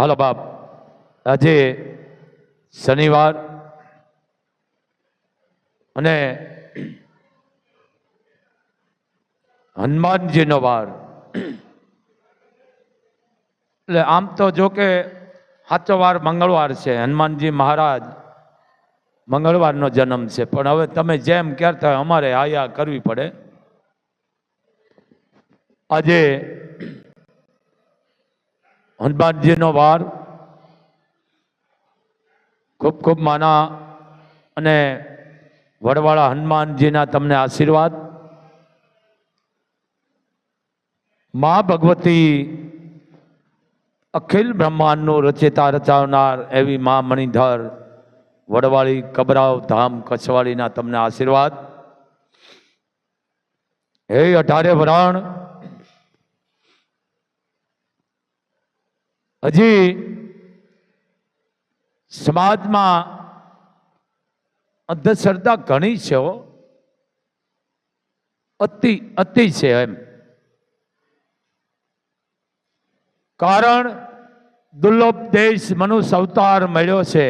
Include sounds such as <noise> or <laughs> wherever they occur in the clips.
હાલો બાપ. આજે શનિવાર અને હનુમાનજીનો વાર. એટલે આમ તો જો કે સાચો વાર મંગળવાર છે. હનુમાનજી મહારાજ મંગળવારનો જન્મ છે. પણ હવે તમે જેમ કહેતા અમારે આયા કરવી પડે. આજે હનુમાનજીનો વાર. ખૂબ ખૂબ માના અને વડવાળા હનુમાનજીના તમને આશીર્વાદ. મા ભગવતી અખિલ બ્રહ્માંડનું રચેતા રચાવનાર એવી મા મણિધર વડવાળી કબરાવ ધામ કચ્છવાળીના તમને આશીર્વાદ. હે અઢારે વરાણ હજી સમાજમાં અંધશ્રદ્ધા ઘણી છે અતિ અતિ છે એમ. કારણ દુર્લભ દેશ મનુષ્ય અવતાર મળ્યો છે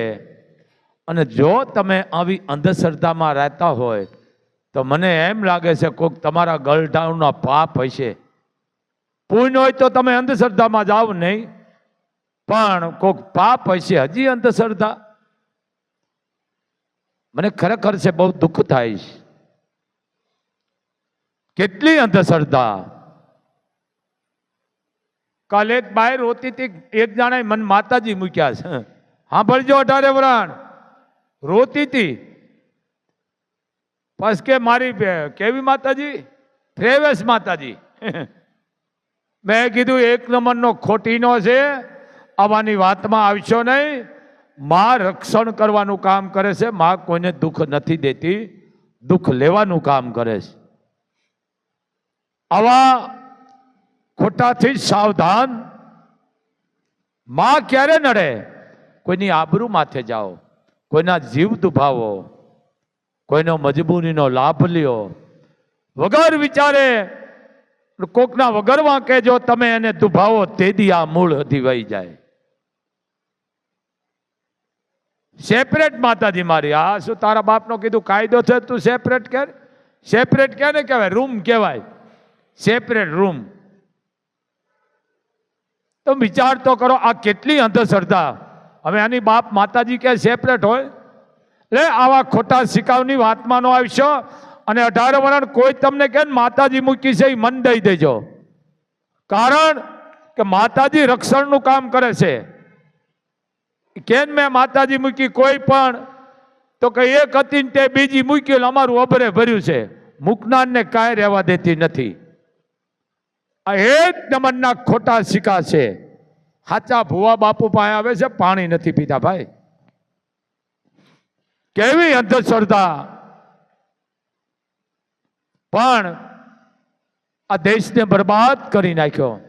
અને જો તમે આવી અંધશ્રદ્ધામાં રહેતા હોય, તો મને એમ લાગે છે કોઈક તમારા ગલઢાઉના પાપ હશે. પુણ્ય હોય તો તમે અંધશ્રદ્ધામાં જાઓ નહીં. પણ કોક પાપ હશે, હજી અંધશ્રદ્ધા. મને ખરેખર છે, બહુ દુઃખ થાય છે. કેટલી અંધશ્રદ્ધા. કાલે એક બાય રોતી હતી, એક જણાએ મને માતાજી મૂક્યા છે. સાંભળજો અઢારે વરાણ. રોતી હતી. બસ કે મારી કેવી માતાજી? ફ્રેવેશ માતાજી. <laughs> મેં કીધું, એક નંબરનો ખોટીનો છે. આવાની વાતમાં આવશો નહીં. માં રક્ષણ કરવાનું કામ કરે છે. માં કોઈને દુઃખ નથી દેતી. દુઃખ લેવાનું કામ કરે છે. આવા ખોટાથી સાવધાનમાં ક્યારે નડે? કોઈની આબરૂ માથે જાઓ. કોઈના જીવ દુભાવો. કોઈનો મજબૂરીનો લાભ લ્યો. વગર વિચારે કોકના વગર વાંકે જો તમે એને દુભાવો તેદી આ મૂળ હતી વહી જાય. સેપરેટ માતાજી મારી, આ શું તારા બાપનો કીધું કાયદો છે તું સેપરેટ કર? સેપરેટ કે કહેવાય? રૂમ કહેવાય. સેપરેટ રૂમ તો વિચાર તો કરો, આ કેટલી અંધશ્રદ્ધા. હવે આની બાપ માતાજી કે સેપરેટ હોય? લે, આવા ખોટા શિકાવની વાતમાં નો આવશો અને અઢાર વર્ષ કોઈ તમને કે માતાજી મૂકી છે એ મન દઈ દેજો. કારણ કે માતાજી રક્ષણનું કામ કરે છે. કેમ મેં માતાજી મૂકી કોઈ પણ? તો કે એક હતી ને તે બીજી મૂકી અમારું અભરે ભર્યું છે. મૂકનારને કાંઈ રહેવા દેતી નથી. આ એક નમનના ખોટા સિક્કા છે. સાચા ભુવા બાપુ પાસે આવે છે, પાણી નથી પીતા ભાઈ. કેવી અંધશ્રદ્ધા. પણ આ દેશને બરબાદ કરી નાખ્યો.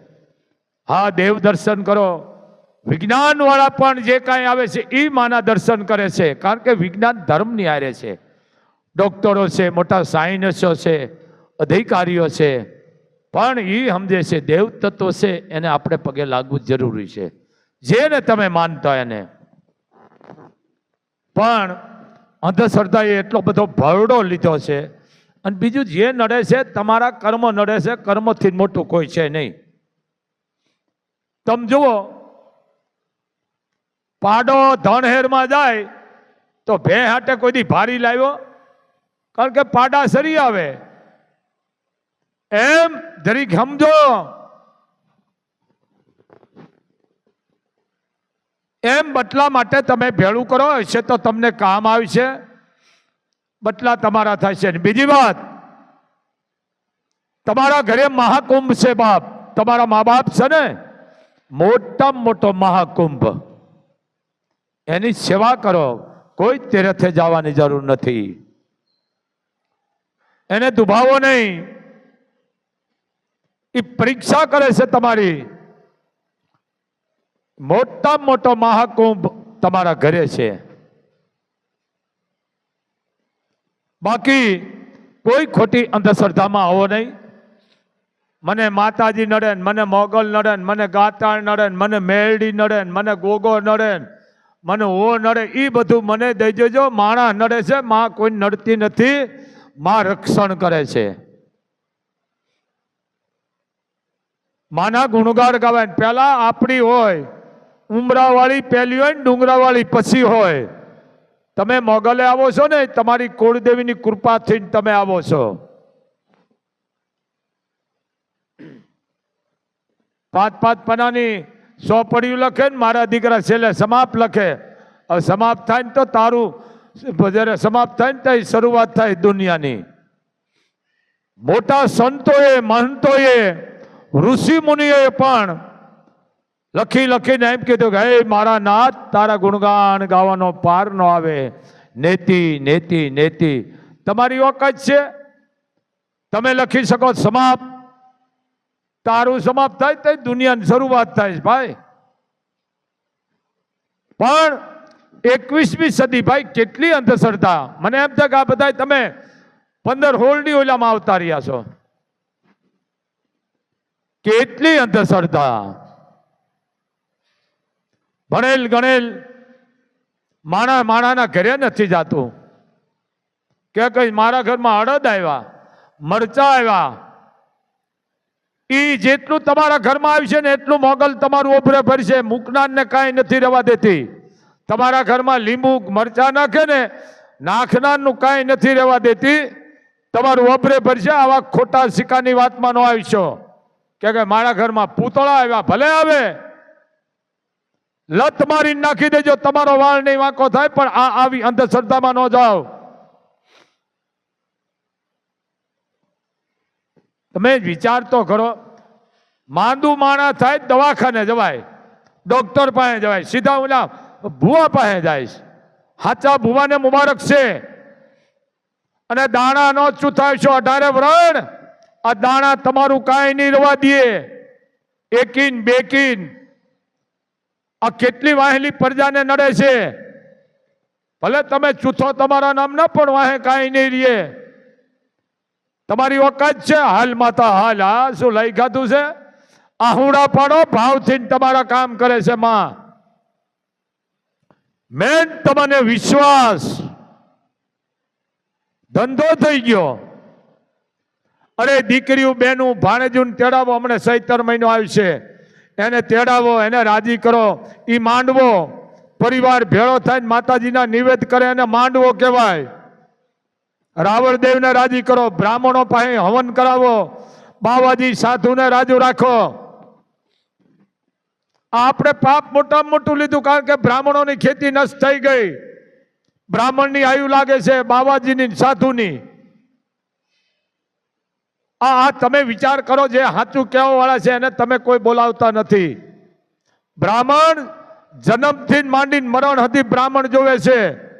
હા, દેવ દર્શન કરો. વિજ્ઞાન વાળા પણ જે કાંઈ આવે છે એ માના દર્શન કરે છે. કારણ કે વિજ્ઞાન ધર્મની આરે છે. ડોક્ટરો છે, મોટા સાયન્સો છે, અધિકારીઓ છે. પણ એ સમજે છે દેવ તત્વ છે, એને આપણે પગે લાગવું જરૂરી છે. જેને તમે માનતા એને. પણ અંધશ્રદ્ધાએ એટલો બધો ભરડો લીધો છે. અને બીજું જે નડે છે, તમારા કર્મ નડે છે, કર્મથી મોટું કોઈ છે નહીં. તમે જુઓ પાડો ધણહેરમાં જાય, તો ભે હાટે કોઈ ભારી લાવ્યો? કારણ કે પાડા સરી આવે. એમ જરીક સમજો એમ બટલા માટે તમે ભેળું કરો, હશે તો તમને કામ આવશે. બટલા તમારા થશે બીજી વાત, તમારા ઘરે મહાકુંભ છે બાપ. તમારા મા બાપ છે ને? મોટામાં મોટો મહાકુંભ. એની સેવા કરો. કોઈ તીરથે જવાની જરૂર નથી. એને દુભાવો નહીં. એ પરીક્ષા કરે છે તમારી. મોટામાં મોટો મહાકુંભ તમારા ઘરે છે. બાકી કોઈ ખોટી અંધશ્રદ્ધામાં આવો નહીં. મને માતાજી નડે મને મોગલ નડે મને ગાતાળ નડે મને મેરડી નડે મને ગોગો નડે ને મને ઓ નડે એ બધું મને દઈ દેજો. માણા નડે છે, માં કોઈ નડતી નથી. માં રક્ષણ કરે છે. માના ગુણગાર ગાવાય પહેલા આપણી હોય, ઉમરાવાળી પહેલી હોય ને ડુંગરાવાળી પછી હોય. તમે મોગલે આવો છો ને, તમારી કુળદેવીની કૃપાથી તમે આવો છો. પાંચ પાંચ પનાની સોપડીયું લખે ને મારા દીકરા છેલ્લે સમાપ્ત લખે. હવે સમાપ્ત થાય ને તો તારું જ્યારે સમાપ્ત થાય ને ત્યાં શરૂઆત થાય દુનિયાની. મોટા સંતોએ, મહંતોએ, ઋષિ મુનિઓએ પણ લખી લખીને એમ કીધું કે, હે મારા નાથ, તારા ગુણગાન ગાવાનો પાર ન આવે. નેતિ નેતિ નેતિ. તમારી ઓકાત છે? તમે લખી શકો, સમાપ્ત. તારું સમાપ્ત થાય તો દુનિયાની શરૂઆત થાય છે ભાઈ. પણ એકવીસમી સદી ભાઈ કેટલી અંધશ્રદ્ધા. મને એમ થાય કે આ બધા તમે પંદર હોલની ઓલામાં આવતા રહ્યા છો. કેટલી અંધશ્રદ્ધા. ભણેલ ગણેલ માણા માણાના ઘરે નથી જાતું. કે કઈ મારા ઘરમાં અડદ આવ્યા, મરચા આવ્યા ઈ જેટલું તમારા ઘરમાં આવશે ને એટલું મોગલ તમારું ઓભરે ભરશે. મૂકનારને કાંઈ નથી રહેવા દેતી. તમારા ઘરમાં લીંબુ, મરચા નાખે ને નાખનારનું કાંઈ નથી રહેવા દેતી. તમારું ઓભરે ભરશે, આવા ખોટા સિક્કાની વાતમાં ન આવશો કે મારા ઘરમાં પૂતળા આવ્યા, ભલે આવે. લત મારી નાખી દેજો, તમારો વાળ નહીં વાંકો થાય, પણ આ આવી અંધશ્રદ્ધામાં ન જાઓ. તમે વિચાર તો કરો. માંદુ માણા થાય દવાખાને જવાય. ડોક્ટર પાસે જવાય. સીધા ઓલા ભૂવા પાસે જાય. હાચા ભુવાને મુબારક છે. અને દાણા નો ચૂથાવશો અઢારે વ્રણ. આ દાણા તમારું કાંઈ નહીં રવા દે. એકીન, બેકીન. આ કેટલી વાહેલી પ્રજાને નડે છે. ભલે તમે ચૂથો તમારા નામ ના, પણ વાહે કાંઈ નહીં રીએ તમારી ઓકાત છે. હાલ માતા હાલ. હા શું લઈ ખાતું છે? આહુડા પાડો ભાવથી તમારા કામ કરે છે માં. મેન તમને વિશ્વાસ. ધંધો થઈ ગયો. અરે દીકરીઓ, બેનું ભાણેજું તેડાવો, હમણે સૈતર મહિનો આવશે. એને તેડાવો, એને રાજી કરો. એ માંડવો. પરિવાર ભેળો થઈને માતાજીના નિવેદ કરે એને માંડવો કહેવાય. રાવણદેવને રાજી કરો, બ્રાહ્મણો પાસે હવન કરાવો, બાવાજી સાધુને રાજુ રાખો. આપણે પાપ મોટામાં મોટું લીધું કારણ કે બ્રાહ્મણોની ખેતી નષ્ટ થઈ ગઈ. બ્રાહ્મણની આયુ લાગે છે, બાવાજીની, સાધુની. આ આ તમે વિચાર કરો જે સાચું કહેવા વાળા છે એને તમે કોઈ બોલાવતા નથી. બ્રાહ્મણ જન્મથી માંડીને મરણ હતી બ્રાહ્મણ જોવે છે.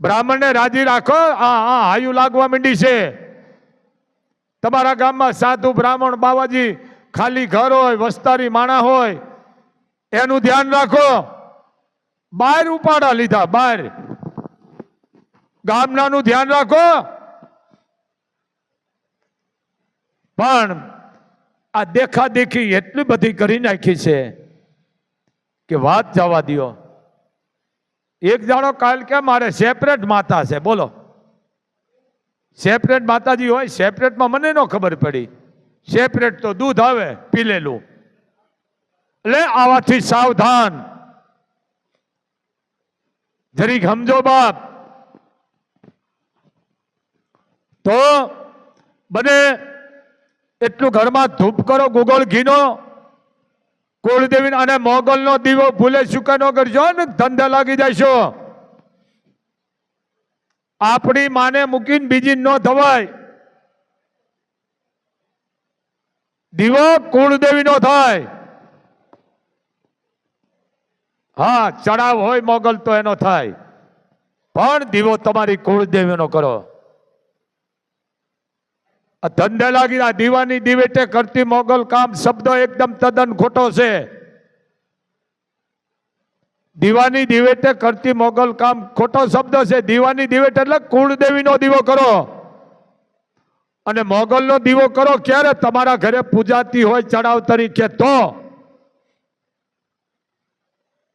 બ્રાહ્મણને રાજી રાખો. આ આ, હાયુ લાગવા માંડી છે. તમારા ગામમાં સાધુ બ્રાહ્મણ બાવાજી ખાલી ઘર હોય, વસ્તારી માણા હોય, એનું ધ્યાન રાખો. બહાર ઉપાડા લીધા બહાર ગામનાનું ધ્યાન રાખો. પણ આ દેખાદેખી એટલી બધી કરી નાખી છે કે વાત જવા દ્યો. એક જાણો કાલ કે મારે સેપરેટ માતા છે? બોલો. સેપરેટ માતાજી હોય, સેપરેટમાં મને ન ખબર પડી. સેપરેટ તો દૂધ આવે, પીલેલું. એટલે આવાથી સાવધાન. જરીક સમજો બાપ. તો બને એટલું ઘરમાં ધૂપ કરો, ગુગળ ઘીનો. કુળદેવી અને મોગલનો દીવો ભૂલે ચૂકા ન કરજો ને ધંધા લાગી જશો આપણી માને મૂકીને બીજી ન થવાય દીવો કુળદેવી નો થાય. હા, ચડાવ હોય મોગલ તો એનો થાય. પણ દીવો તમારી કુળદેવીનો કરો. આ ધંધે લાગી આ દીવાની દિવેટે કરતી મોગલ કામ શબ્દ એકદમ તદ્દન ખોટો છે. દીવાની દિવેટે કરતી મોગલ કામ ખોટો શબ્દ છે. દીવાની દિવેટ એટલે કુળદેવીનો દીવો કરો. અને મોગલનો દીવો કરો ક્યારે? તમારા ઘરે પૂજાતી હોય ચડાવ તરીકે તો.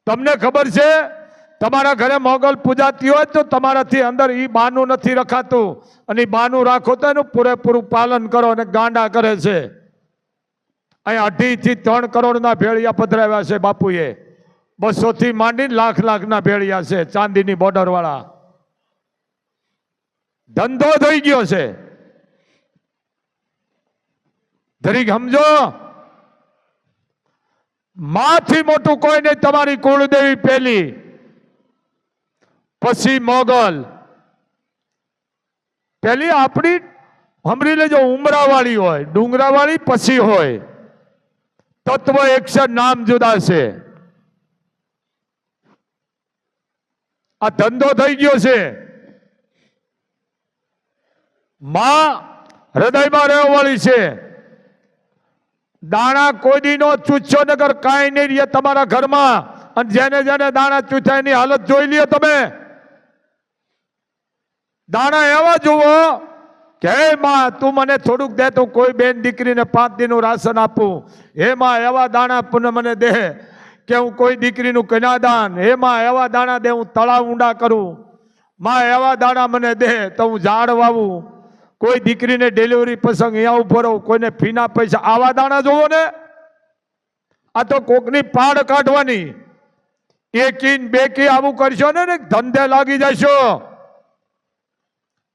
તમને ખબર છે? તમારા ઘરે મોગલ પૂજાતી હોય તો તમારાથી અંદર એ બાનું નથી રખાતું. અને બાનું રાખો તો એનું પૂરેપૂરું પાલન કરો અને ગાંડા કરે છે. અહીંયા અઢીથી ત્રણ કરોડના ભેળિયા પધરાવ્યા છે બાપુએ. બસોથી માંડી લાખ લાખના ભેળિયા છે ચાંદીની બોર્ડરવાળા. ધંધો થઈ ગયો છે. જરીક સમજો. માથી મોટું કોઈ નહીં, તમારી કુળદેવી પેલી. પછી મોગલ. પેલી આપણી હમરી લેજો, ઉમરાવાળી હોય, ડુંગરાવાળી પછી હોય. તત્વ એક્શન નામ જુદા છે. આ ધંધો થઈ ગયો છે. માં હૃદયમાં રહેવાળી છે. દાણા કોઈ નો ચૂચ્યો નગર કાંઈ નહીં રહે તમારા ઘરમાં. અને જેને જેને દાણા ચૂચ્યા એની હાલત જોઈ લ્યો તમે. દાણા એવા જુઓ કે માં, તું મને થોડુંક દે, તો કોઈ બેન દીકરીને પાંચ દિનનું રાશન આપું. હે માં, એવા દાણા પુનઃ મને દે કે હું કોઈ દીકરીનું કન્યાદાન. હે માં, એવા દાણા દે, હું તળાવ ઊંડા કરું. માં, એવા દાણા મને દે, તો હું ઝાડ વાવું. કોઈ દીકરીને ડિલિવરી પ્રસંગ અહીંયા ઊભો કોઈને ફીના પૈસા. આવા દાણા જોવો ને. આ તો કોકની પાડ કાઢવાની. એકી બે કી, આવું કરશો ને ધંધે લાગી જશો.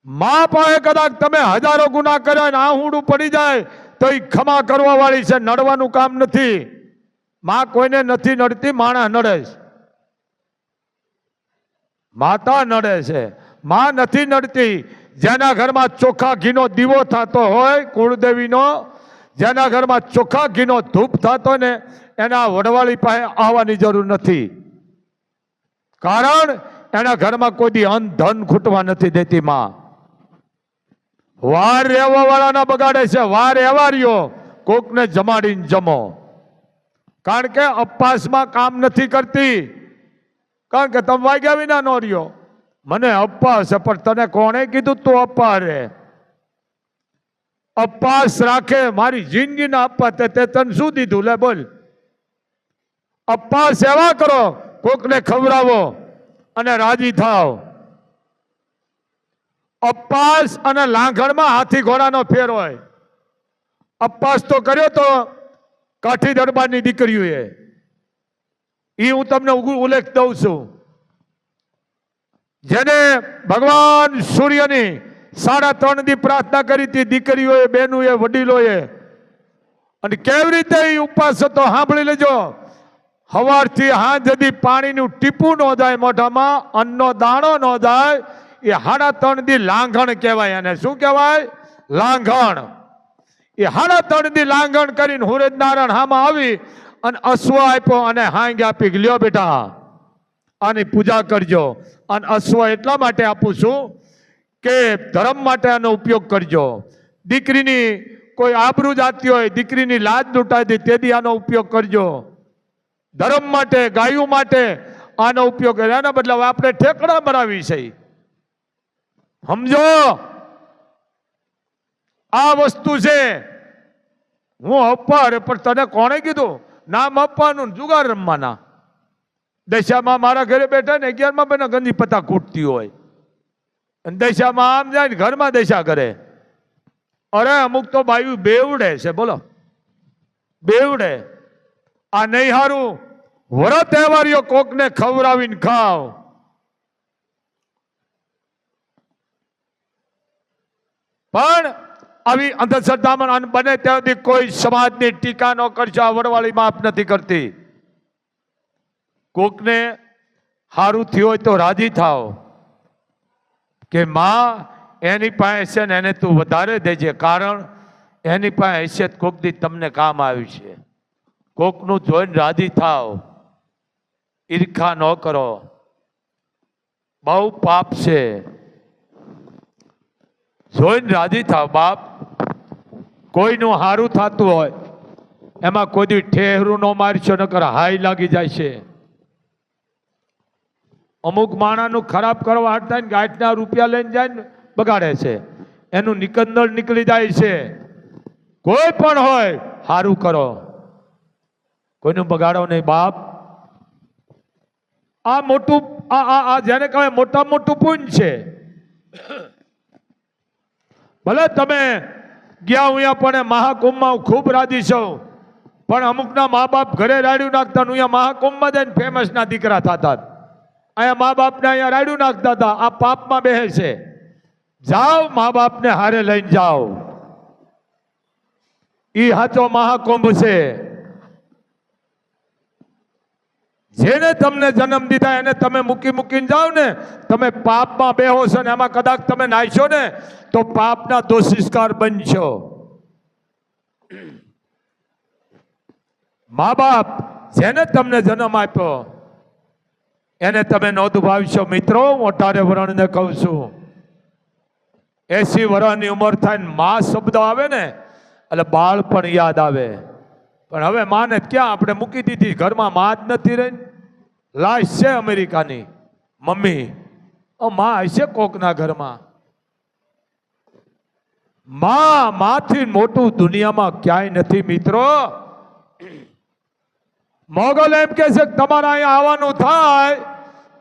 મા પાસે કદાચ તમે હજારો ગુના કર્યા ને આ હુંડું પડી જાય, તો એ ક્ષમા કરવા વાળી છે, નડવાનું કામ નથી. માં કોઈને નથી નડતી, માણા નડે છે. માતા નડે છે. માં નથી નડતી, જેના ઘરમાં ચોખ્ખા ઘીનો દીવો થતો હોય, કુળદેવીનો, જેના ઘરમાં ચોખ્ખા ઘીનો ધૂપ થતો ને, એના વડવાળી પાસે આવવાની જરૂર નથી. કારણ એના ઘરમાં કોઈ દી અન્ન ધન ખૂટવા નથી દેતી માં. વાર રહેવા વાળાના બગાડે છે, વાર એવા રહ્યો. કોકને જમાડીને જમો. કારણ કે અપવાસમાં કામ નથી કરતી. કારણ કે તમે વાગ્યા વિના નો રહ્યો. મને અપવાસ પણ તને કોણે કીધું તું અપા રે અપવાસ રાખે, મારી જિંદગીના અપા તે તે તને શું દીધું? લે બોલ. અપવાસ એવા કરો, કોકને ખવડાવો અને રાજી થાવ. અપવાસ અને લાંઘણમાં હાથી ઘોડાનો ફેર હોય. અપાસ તો કર્યો તો કાઠી દરબારની દીકરીઓએ. એ હું તમને ઉલ્લેખ દઉં છું. જેને ભગવાન સૂર્યની સાડા ત્રણ દી પ્રાર્થના કરી હતી દીકરીઓએ, બહેનોએ, વડીલોએ. અને કેવી રીતે એ ઉપવાસ હતો સાંભળી લેજો. સવારથી હાથ જદી પાણીનું ટીપું ન જાય મોઢામાં, અન્નનો દાણો ન જાય એ હાડા ત્રણ દી લાંઘણ કહેવાય એને. શું કહેવાય? લાંઘણ. એ હાડા ત્રણ દી લાંઘણ કરીને હુરેજ નારાયણ હામાં આવી અને અશ્વ આપ્યો અને હાંગ આપી લ્યો બેટા, આની પૂજા કરજો. અને અશ્વ એટલા માટે આપું છું કે ધર્મ માટે આનો ઉપયોગ કરજો. દીકરીની કોઈ આબરૂ જાતી હોય, દીકરીની લાજ લૂંટાઈ દે તેથી આનો ઉપયોગ કરજો. ધર્મ માટે, ગાયું માટે આનો ઉપયોગ. કર્યો એના બદલે આપણે ઠેકડા મરાવી છે. સમજો? આ વસ્તુ છે. હું અપવા અરે પણ તને કોણે કીધું? નામ આપવાનું જુગાર રમવાના. દશામાં મારા ઘરે બેઠા ને અગિયારમાં બેના ગંદી પતા કૂટતી હોય. અને દશામાં આમ જાય ને ઘરમાં દશા કરે. અરે, અમુક તો બાયુ બેવડે છે, બોલો. બેવડે. આ નહીં હારું. વરત તહેવારીઓ કોકને ખવડાવીને ખાવ. પણ આવી અંધશ્રદ્ધામાં બને ત્યાં સુધી કોઈ સમાજની ટીકા ન કરજો આ વડવાળી માફ નથી કરતી. કોકને સારું થયું હોય તો રાજી થાવ કે માં, એની પાસે છે ને એને તું વધારે દેજે, કારણ એની પાસે હેસિયત કોક દી તમને કામ આવ્યું છે. કોકનું જોઈને રાજી થાવ ઈર્ખા ન કરો. બહુ પાપ છે. જોઈને રાજી થાવ બાપ. કોઈનું સારું થતું હોય, એમાં કોઈ ઠેહરું ન મારશો, નકર હાઈ લાગી જાય છે. અમુક માણાનું ખરાબ કરવા હટતા ને ગાંઠના રૂપિયા લઈને જાય ને બગાડે છે. એનું નિકંદર નીકળી જાય છે. કોઈ પણ હોય સારું કરો. કોઈનું બગાડો નહીં બાપ. આ મોટું આ આ જેને કહેવાય મોટા મોટું પુણ્ય છે. ભલે તમે ગયા અહીંયા, પણ મહાકુંભમાં હું ખૂબ રાજી છું. પણ અમુકના મા બાપ ઘરે રાડ્યું નાખતા અહીંયા મહાકુંભમાં જઈને ફેમસના દીકરા થતા. અહીંયા મા બાપને અહીંયા રાડ્યું નાખતા હતા. આ પાપમાં બેહે છે. જાઓ મા બાપને હારે લઈને જાઓ. ઈ હાચો મહાકુંભ છે. જેને તમને જન્મ દીધા, એને તમે મૂકી મૂકીને જાઓ ને, તમે પાપમાં બેહો છો ને એમાં કદાચ તમે નાહશો ને, તો પાપના દોષિષ્કાર બનશો. મા બાપ જેને તમને જન્મ આપ્યો, એને તમે નોંધ દુભાવશો મિત્રો, હું વર્ણને કહું છું. એસી વર્ષની ઉંમર થાય ને મા શબ્દ આવે ને, એટલે બાળ પણ યાદ આવે. પણ હવે માને ક્યાં આપણે મૂકી દીધી? ઘરમાં માં જ નથી રહી લાશ છે અમેરિકાની. મમ્મી માં હશે કોકના ઘરમાં? માં માથી મોટું દુનિયામાં ક્યાંય નથી, મિત્રો. મોગલ એમ કે છે તમારે અહીંયા આવવાનું થાય,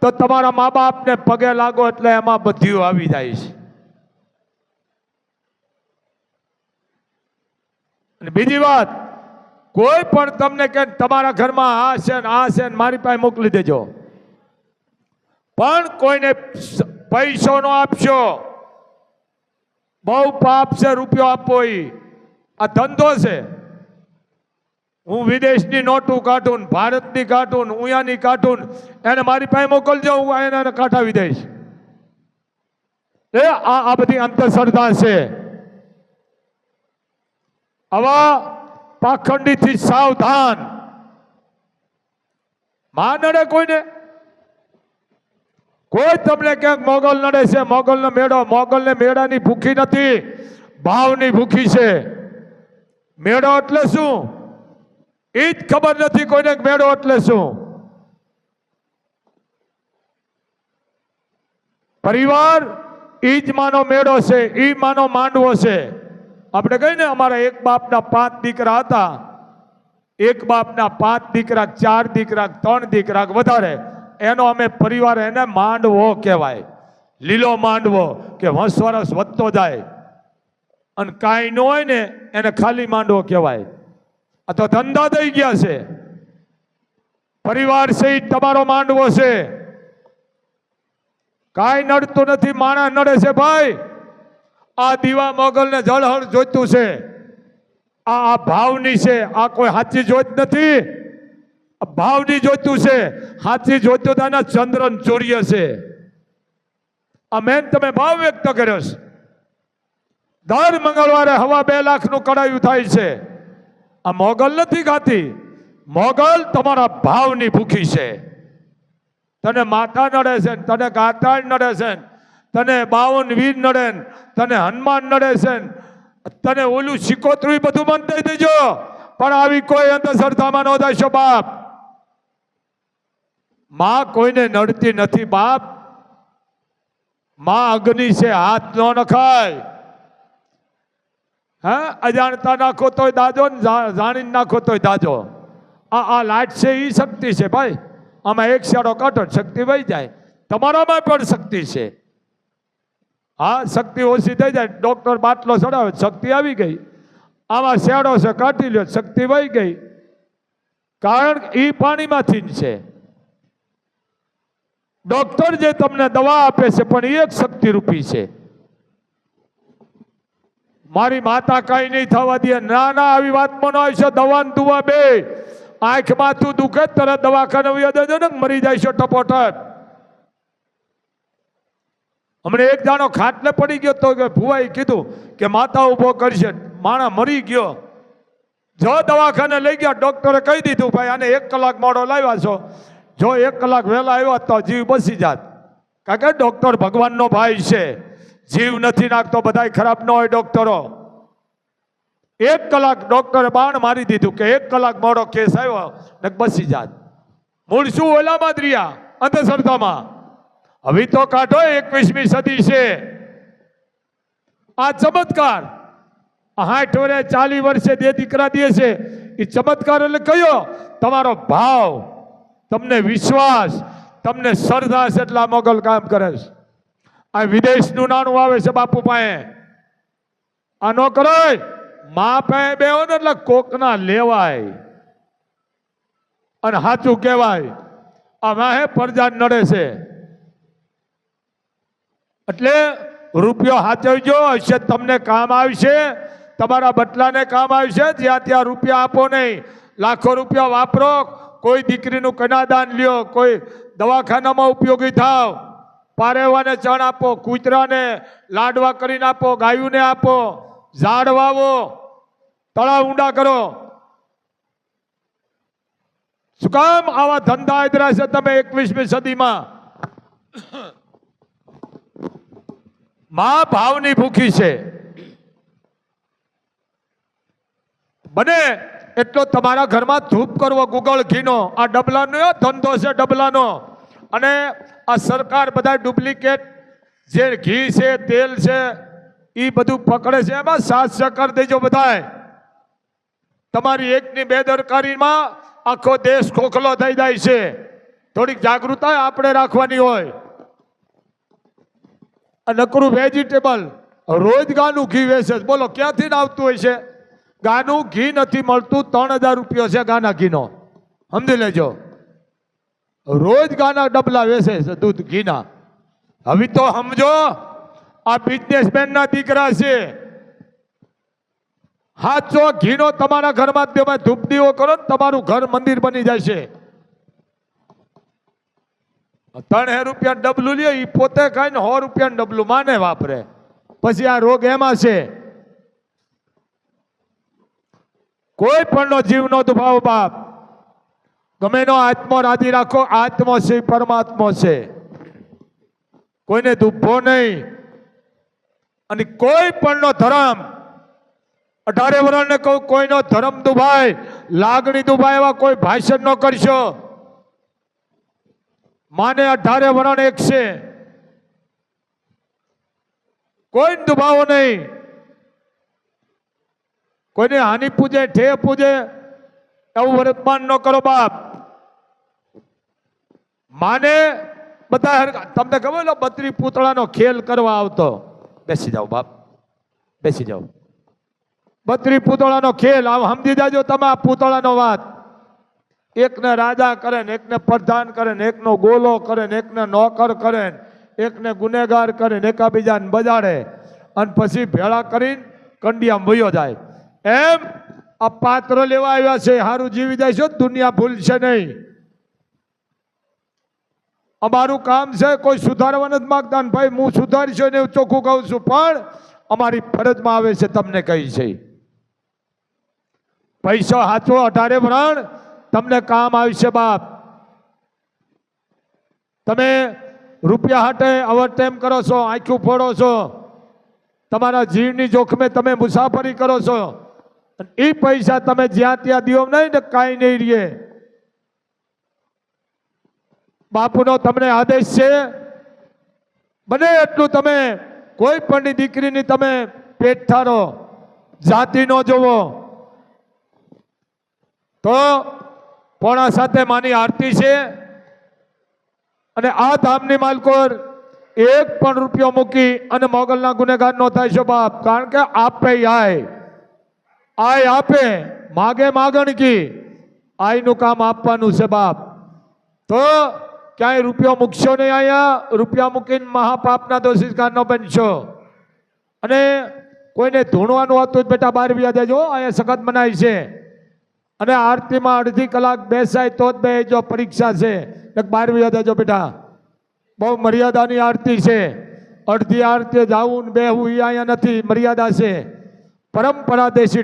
તો તમારા મા બાપને પગે લાગો એટલે એમાં બધું આવી જાય છે. અને બીજી વાત કોઈ પણ તમને કે તમારા ઘરમાં આ છે ને આ છે ને મારી પાસે મોકલી દેજો. પણ કોઈને પૈસો નો આપશો. બહુ પાપ છે રૂપિયો આપવો એ આ ધંધો છે. હું વિદેશની નોટું કાઢું ભારતની કાઢું ઉયાની કાઢું એને મારી પાસે મોકલજો, હું એને કાઢાવી દઈશ. એ આ આ બધી અંધશ્રદ્ધા છે. આવા પાખંડીથી સાવધાન. માં નડે કોઈને? કોઈ તમને ક્યાંક મોગલ નડે છે, મોગલનો મેળો, મોગલને મેળાની ભૂખી નથી, ભાવની ભૂખી છે. મેળો એટલે શું? એ જ ખબર નથી કોઈને મેળો એટલે શું. પરિવાર ઈ જ માનો મેળો છે, ઈ માનો માંડવો છે. આપણે કહીએ ને, અમારા એક બાપના પાંચ દીકરા હતા. એક બાપના પાંચ દીકરા, ચાર દીકરા, ત્રણ દીકરા વધારે. એનો અમે પરિવાર એને માંડવો કહેવાય. લીલો માંડવો કે વંશ વરસ વધતો જાય. અને કાંઈ ન હોય ને, એને ખાલી માંડવો કહેવાય. આ તો ધંધા થઈ ગયા છે. પરિવાર સહિત તમારો માંડવો છે. કાંઈ નડતું નથી માણસ નડે છે ભાઈ. આ દીવા મોગલને જળહળ જોઈતું છે. આ આ ભાવની છે. આ કોઈ સાચી જોત નથી. ભાવની જોઈતું છે. સાચી જોઈતું તો એના ચંદ્રન ચોર્ય છે. આ મેન તમે ભાવ વ્યક્ત કર્યો છે. દર મંગળવારે હવા બે લાખનું કડાયું થાય છે. આ મોગલ નથી ગાતી. મોગલ તમારા ભાવની ભૂખી છે. તને માતા નડે છે તને ગાતાળ નડે છે તને બાવન વીર નડે તને હનુમાન નડે છે તને ઓલું શીખોતરું બધું મન થઈ દેજો. પણ આવી કોઈ અંધશ્રદ્ધામાં ન જશો બાપ. માં કોઈને નડતી નથી બાપ. માં અગ્નિ છે, હાથ ન નખાય. હે? અજાણતા નાખો તોય દાજો ને જાણીને નાખો તોય દાજો. આ આ લાઈટ છે એ શક્તિ છે ભાઈ. આમાં એક શેડો કાઢો શક્તિ વહી જાય. તમારામાં પણ શક્તિ છે. હા, શક્તિ ઓછી થઈ જાય ડૉક્ટર બાટલો ચડાવે, શક્તિ આવી ગઈ. આમાં શેડો છે, કાઢી લ્યો, શક્તિ વહી ગઈ. કારણ એ પાણીમાંથી જ છે. ડોક્ટર જે તમને દવા આપે છે, પણ એ એક શક્તિરૂપી છે. મારી માતા કઈ નહીં થવા દે. ના ના, આવી વાતમાં ન છે, દવા દુવા બે. આંખ માથું દુખે તરત દવાખાને વહી જજો ને, મરી જાય છે ટપોટપ. હમણે એક જાણો ખાટલે પડી ગયો તો કે કીધું કે માતા ઊભો કરશે. માણા મરી ગયો. જો દવાખાને લઈ ગયા, ડોક્ટરે કહી દીધું, ભાઈ, આને એક કલાક મોડો લાવ્યા છો. જો એક કલાક વહેલા આવ્યા તો જીવ બસી જાત. કારણ કે ડોક્ટર ભગવાનનો ભાઈ છે. જીવ નથી નાખતો, બધાય ખરાબ ન હોય ડોક્ટરો. એક કલાક ડોક્ટરે બાણ મારી દીધું કે એક કલાક મોડો કેસ આવ્યો ને બસી જાત. મૂળ શું ઓલામાં જ રહ્યા અંધશ્રદ્ધામાં? હવે તો કાઢો, એકવીસમી સદી છે. આ ચમત્કાર આઠ વર્ષે ચાલી વર્ષે બે દીકરા દે છે. એ ચમત્કાર એટલે કયો? તમારો ભાવ, તમને વિશ્વાસ, તમને શ્રદ્ધા છે એટલા મોગલ કામ કરે છે. આ વિદેશનું નાણું આવે છે બાપુ પાસે. આ નો કરાય? મા પાસે બેહો ને એટલે કોકના લેવાય. અને સાચું કહેવાય, આ માહે પરજા નડે છે. એટલે રૂપિયો સાચવજો હશે તમને કામ આવશે. તમારા બટલાને કામ આવશે, જ્યાં ત્યાં રૂપિયા આપો નહીં. લાખો રૂપિયા વાપરો, કોઈ દીકરીનું કનાદાન લ્યો, કોઈ દવાખાનામાં ઉપયોગી થાવ. પારેવાને ચણ આપો, કૂતરાને લાડવા કરીને આપો, ગાયુંને આપો, ઝાડ વાવો, તળાવ ઊંડા કરો. શું કામ આવા ધંધા આદરા છે તમે એકવીસમી સદીમાં? માં ભાવની ભૂખી છે. બને એટલો તમારા ઘરમાં ધૂપ કરવો, ગુગળ ઘીનો. આ ડબલાનો ધંધો છે ડબલાનો. અને આ સરકાર બધા ડુપ્લિકેટ જે ઘી છે, તેલ છે એ બધું પકડે છે, એમાં સાથ સહકાર દેજો બધાય તમારી એકની બેદરકારીમાં આખો દેશ ખોખલો થઈ જાય છે. થોડીક જાગૃતતા આપણે રાખવાની હોય. નકરું વેજીટેબલ રોજ ગાનું ઘી વેચે. બોલો, ક્યાંથી આવતું હોય છે? ગાનું ઘી નથી મળતું, ત્રણ હજાર રૂપિયો છે ગાના ઘીનો. સમજી લેજો. રોજ ગાના ડબલા વેચે છે દૂધ ઘીના. હવે તો સમજો, આ બિઝનેસમેન ના દીકરા છે. હાચો ઘીનો તમારા ઘરમાં તમે ધૂપ કરો ને તમારું ઘર મંદિર બની જાય છે. ત્રણ હે રૂપિયા ડબલું લ્યો એ પોતે ખાય ને સો રૂપિયા ડબલું માને વાપરે. પછી આ રોગ એમાં છે? કોઈ પણ નો જીવ નો દુભાવ બાપ. ગમે નો આત્મો રાધી રાખો, આત્મો છે પરમાત્મો છે. કોઈને દુભો નહીં. અને કોઈ પણ નો ધર્મ, અઢારે વર્ષને કહું, કોઈનો ધર્મ દુભાય, લાગણી દુભાય એવા કોઈ ભાષણ ન કરશો. માને અઢારે વરણ એક છે. કોઈ દુભાવો નહીં. કોઈને હાનિ પૂજે ઠે પૂજે, એવું વર્તમાન ન કરો બાપ. માને બધા તમને ખબર બત્રી પૂતળાનો ખેલ કરવા આવતો. બેસી જાઓ બાપ. બેસી જાઓ. બત્રી પૂતળાનો ખેલ, આવ સમજી જાજો તમે આ પૂતળાનો વાત. એકને રાજા કરે ને એકને પ્રધાન કરે ને એકનો ગોલો કરે ને એકને નોકર કરે ને એકને ગુનેગાર કરે ને એકાબીજાને બજાડે અને પછી ભેળા કરીને કંડિયા વયો જાય. એમ આ પાત્ર લેવા આવ્યા છે સારું જીવી જાય છે, દુનિયા ભૂલશે નહીં. અમારું કામ છે, કોઈ સુધારવા નથી માગતા ભાઈ, હું સુધારીશ ને એવું ચોખ્ખું કહું છું, પણ અમારી ફરજમાં આવે છે, તમને કહી છે. પૈસો હાચો અઢારે વરણ તમને કામ આવશે બાપ. તમે રૂપિયા હાટે ઓવરટાઈમ કરો છો, આંખું ફોડો છો, તમારા જીવની જોખમે તમે મુસાફરી કરો છો એ પૈસા તમે જ્યાં ત્યાં દીઓ નહીં ને કાંઈ નહીં રહીએ બાપુનો તમને આદેશ છે, બને એટલું તમે કોઈ પણની દીકરીની તમે પેટ ઠારો, જાતિ ન જોવો. તો પોણા સાથે માની આરતી છે. અને આ ધામની માલકોર એક પણ રૂપિયો મૂકી અને મોગલના ગુનેગાર નો થાય છે બાપ. કારણ કે આપે આય. આય આપે. માગે માગણ કી. આયનું કામ આપવાનું છે બાપ. તો ક્યાંય રૂપિયો મૂકશો નહીં અહીંયા રૂપિયા મૂકીને મહાપાપના દોષિત કારનો બનશો. અને કોઈને ધૂણવાનું હતું બેટા બાર વ્યા દેજો. અહીંયા સખત મનાય છે. અને આરતીમાં અડધી કલાક બેસાય તો જ બે જો પરીક્ષા છે. એક બાર વ્યા દેજો બેટા, બહુ મર્યાદાની આરતી છે. અડધી આરતી જાવું ને બેહવું એ અહીંયા નથી, મર્યાદા છે. પરંપરા દેશી